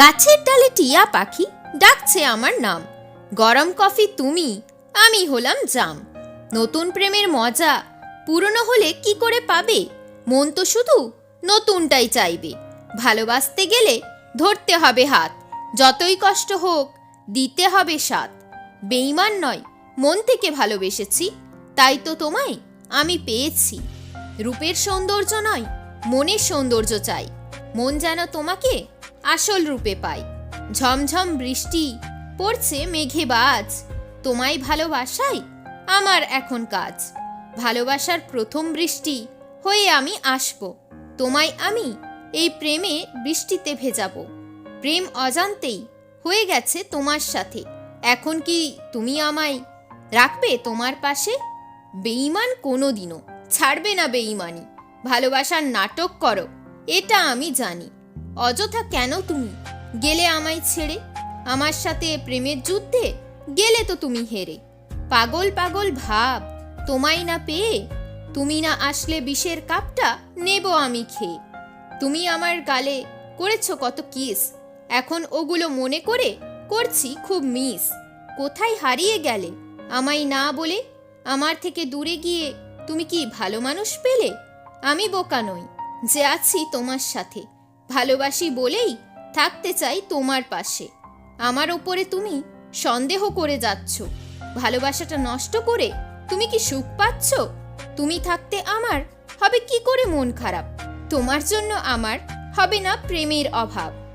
গাছের ডালে টিয়া পাখি ডাকছে আমার নাম। গরম কফি তুমি, আমি হলাম জাম। নতুন প্রেমের মজা, পুরনো হলে কি করে পাবে? মন তো শুধু নতুনটাই চাইবে। ভালোবাসতে গেলে ধরতে হবে হাত, যতই কষ্ট হোক দিতে হবে সাথ বেইমান নয়, মন থেকে ভালোবেসেছি, তাই তো তোমায় আমি পেয়েছি। রূপের সৌন্দর্য নয়, মনের সৌন্দর্য চাই। মন যেন তোমাকে আসল রূপে পাই। ঝমঝম বৃষ্টি, পড়ছে মেঘে বাজ। তোমায় ভালোবাসাই আমার এখন কাজ। ভালোবাসার প্রথম বৃষ্টি, হয়ে আমি আসব। তোমায় আমি এই প্রেমে বৃষ্টিতে ভেজাবো। প্রেম অজান্তেই হয়ে গেছে তোমার সাথে। এখন কি তুমি আমায় রাখবে তোমার পাশে? বেঈমান কোনো দিনও ছাড়বে না বেঈমানি। ভালোবাসার নাটক করো, এটা আমি জানি। অযথা কেন তুমি? গেলে আমায় ছেড়ে, আমার সাথে প্রেমের যুদ্ধে গেলে তো তুমি হেরে। পাগল পাগল ভাব, তোমায় না পেয়ে, তুমি না আসলে বিষের কাপটা নেব আমি খেয়ে। তুমি আমার গালে করেছ কত কিস, এখন ওগুলো মনে করে করছি খুব মিস। কোথায় হারিয়ে গেলে? আমায় না বলে, আমার থেকে দূরে গিয়ে তুমি কি ভালো মানুষ পেলে? আমি বোকা নই, যে আছি তোমার সাথে। ভালোবাসি বলেই থাকতে চাই তোমার পাশে। আমার ওপরে তুমি সন্দেহ করে যাচ্ছ। ভালোবাসাটা নষ্ট করে তুমি কি সুখ পাচ্ছ? তুমি থাকতে আমার হবে কি করে মন খারাপ? তোমার জন্য আমার হবে না প্রেমের অভাব।